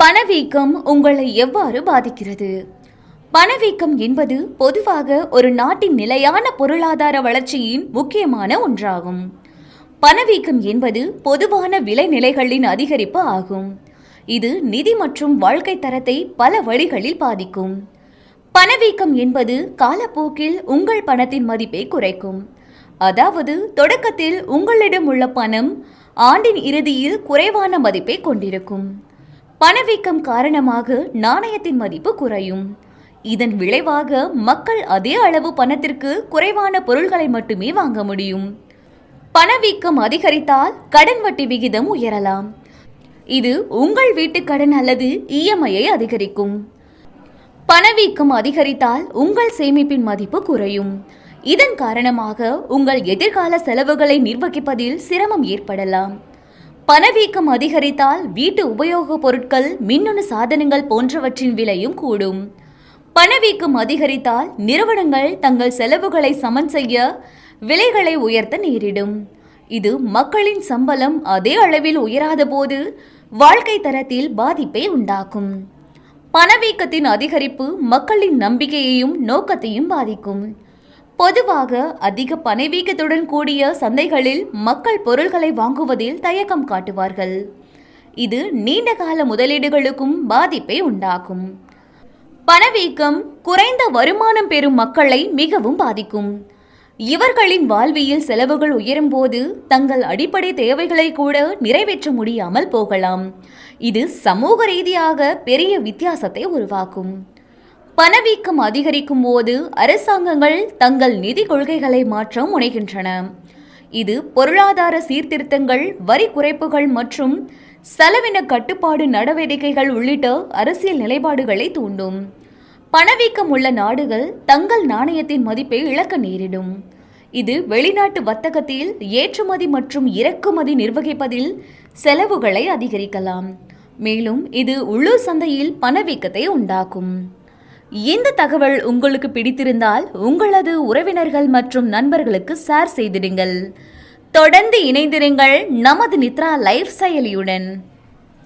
பணவீக்கம் உங்களை எவ்வாறு பாதிக்கிறது? பணவீக்கம் என்பது பொதுவாக ஒரு நாட்டின் நிலையான பொருளாதார வளர்ச்சியின் முக்கியமான ஒன்றாகும். பணவீக்கம் என்பது பொதுவான விலைநிலைகளின் அதிகரிப்பு ஆகும். இது நிதி மற்றும் வாழ்க்கை தரத்தை பல வழிகளில் பாதிக்கும். பணவீக்கம் என்பது காலப்போக்கில் உங்கள் பணத்தின் மதிப்பை குறைக்கும். அதாவது தொடக்கத்தில் உங்களிடம் உள்ள பணம் ஆண்டின் இறுதியில் குறைவான மதிப்பை கொண்டிருக்கும். பணவீக்கம் காரணமாக நாணயத்தின் மதிப்பு குறையும். இதன் விளைவாக மக்கள் அதே அளவு பணத்திற்கு குறைவான பொருள்களை மட்டுமே வாங்க முடியும். பணவீக்கம் அதிகரித்தால் கடன் வட்டி விகிதம் உயரலாம். இது உங்கள் வீட்டு கடன் அல்லது இஎம்ஐயை அதிகரிக்கும். பணவீக்கம் அதிகரித்தால் உங்கள் சேமிப்பின் மதிப்பு குறையும். இதன் காரணமாக உங்கள் எதிர்கால செலவுகளை நிர்வகிப்பதில் சிரமம் ஏற்படலாம். பணவீக்கம் அதிகரித்தால் வீட்டு உபயோகப் பொருட்கள் மின்னணு சாதனங்கள் போன்றவற்றின் விலையும் கூடும். பணவீக்கம் அதிகரித்தால் நிறுவனங்கள் தங்கள் செலவுகளை சமன் செய்ய விலைகளை உயர்த்த நேரிடும். இது மக்களின் சம்பளம் அதே அளவில் உயராத போது வாழ்க்கை தரத்தில் பாதிப்பை உண்டாக்கும். பணவீக்கத்தின் அதிகரிப்பு மக்களின் நம்பிக்கையையும் நோக்கத்தையும் பாதிக்கும். பொதுவாக அதிக பணவீக்கத்துடன் கூடிய சந்தைகளில் மக்கள் பொருள்களை வாங்குவதில் தயக்கம் காட்டுவார்கள். இது நீண்ட கால முதலீடுகளுக்கும் பாதிப்பை உண்டாக்கும். பணவீக்கம் குறைந்த வருமானம் பெறும் மக்களை மிகவும் பாதிக்கும். இவர்களின் வாழ்வியல் செலவுகள் உயரும் போது தங்கள் அடிப்படை தேவைகளை கூட நிறைவேற்ற முடியாமல் போகலாம். இது சமூக ரீதியாக பெரிய வித்தியாசத்தை உருவாக்கும். பணவீக்கம் அதிகரிக்கும் போது அரசாங்கங்கள் தங்கள் நிதி கொள்கைகளை மாற்ற முனைகின்றன. இது பொருளாதார சீர்திருத்தங்கள் வரி குறைப்புகள் மற்றும் செலவின கட்டுப்பாடு நடவடிக்கைகள் உள்ளிட்ட அரசியல் நிலைப்பாடுகளை தூண்டும். பணவீக்கம் உள்ள நாடுகள் தங்கள் நாணயத்தின் மதிப்பை இழக்க நேரிடும். இது வெளிநாட்டு வர்த்தகத்தில் ஏற்றுமதி மற்றும் இறக்குமதி நிர்வகிப்பதில் செலவுகளை அதிகரிக்கலாம். மேலும் இது உள்ளூர் சந்தையில் பணவீக்கத்தை உண்டாக்கும். இந்த தகவல் உங்களுக்கு பிடித்திருந்தால் உங்களது உறவினர்கள் மற்றும் நண்பர்களுக்கு ஷேர் செய்திடுங்கள். தொடர்ந்து இணைந்திருங்கள் நமது நித்ரா லைஃப் செயலியுடன்.